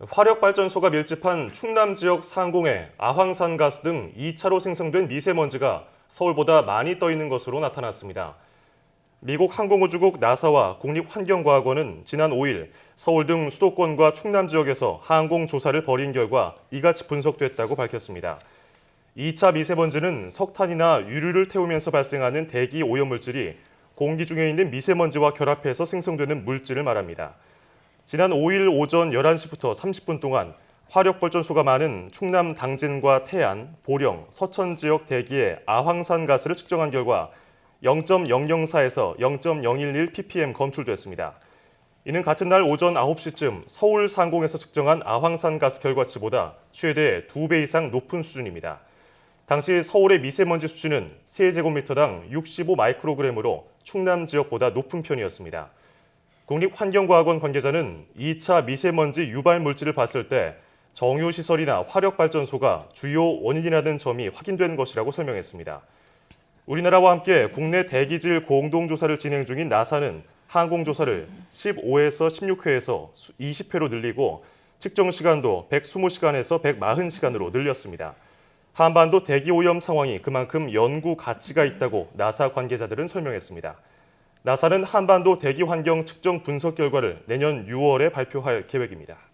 화력발전소가 밀집한 충남 지역 상공에 아황산 가스 등 2차로 생성된 미세먼지가 서울보다 많이 떠 있는 것으로 나타났습니다. 미국 항공우주국 나사와 국립환경과학원은 지난 5일 서울 등 수도권과 충남 지역에서 항공 조사를 벌인 결과 이같이 분석됐다고 밝혔습니다. 2차 미세먼지는 석탄이나 유류를 태우면서 발생하는 대기 오염물질이 공기 중에 있는 미세먼지와 결합해서 생성되는 물질을 말합니다. 지난 5일 오전 11시부터 30분 동안 화력발전소가 많은 충남 당진과 태안, 보령, 서천 지역 대기의 아황산 가스를 측정한 결과 0.004에서 0.011 ppm 검출됐습니다. 이는 같은 날 오전 9시쯤 서울 상공에서 측정한 아황산 가스 결과치보다 최대 2배 이상 높은 수준입니다. 당시 서울의 미세먼지 수치는 세제곱미터당 65 마이크로그램으로 충남 지역보다 높은 편이었습니다. 국립환경과학원 관계자는 2차 미세먼지 유발 물질을 봤을 때 정유시설이나 화력발전소가 주요 원인이라는 점이 확인된 것이라고 설명했습니다. 우리나라와 함께 국내 대기질 공동조사를 진행 중인 나사는 항공조사를 15에서 16회에서 20회로 늘리고 측정 시간도 120시간에서 140시간으로 늘렸습니다. 한반도 대기 오염 상황이 그만큼 연구 가치가 있다고 나사 관계자들은 설명했습니다. 나사는 한반도 대기 환경 측정 분석 결과를 내년 6월에 발표할 계획입니다.